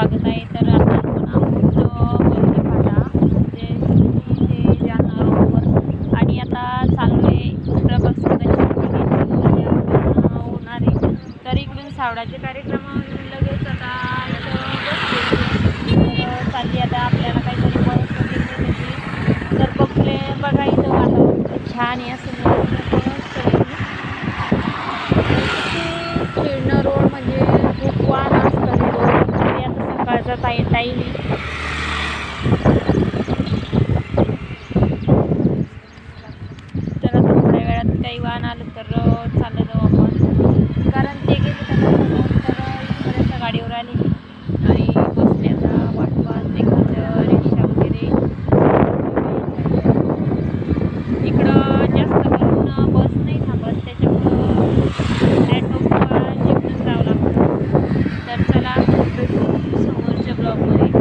स्वागत आहे तर आता आपण आहोत वरती पाहता. म्हणजे इथे जाणार रोडवर आणि आता चालू आहे प्रभाग सावडाची होणार आहे तर इकडून सावडाचे कार्यक्रम लगेच आता चालली आता आपल्याला काहीतरी बस वगैरे तर बघले बघा इथं वातावरण छान आहे असं खेळणं रोड म्हणजे आता सकाळचा टाई तर आता थोड्या वेळात काही वाहन आलं तर चाललं जाऊ आपण. कारण ते गेले तर इथपर्यंत गाडीवर आली. आणि बसण्याचा वाटपास वाट एखादं रिक्षा वगैरे. इकडं जास्त करून बस नाही थांबत. त्याच्यामुळं ॲटो किंवा जिमनच जावं लागतं तर चला भेटू vlog mo.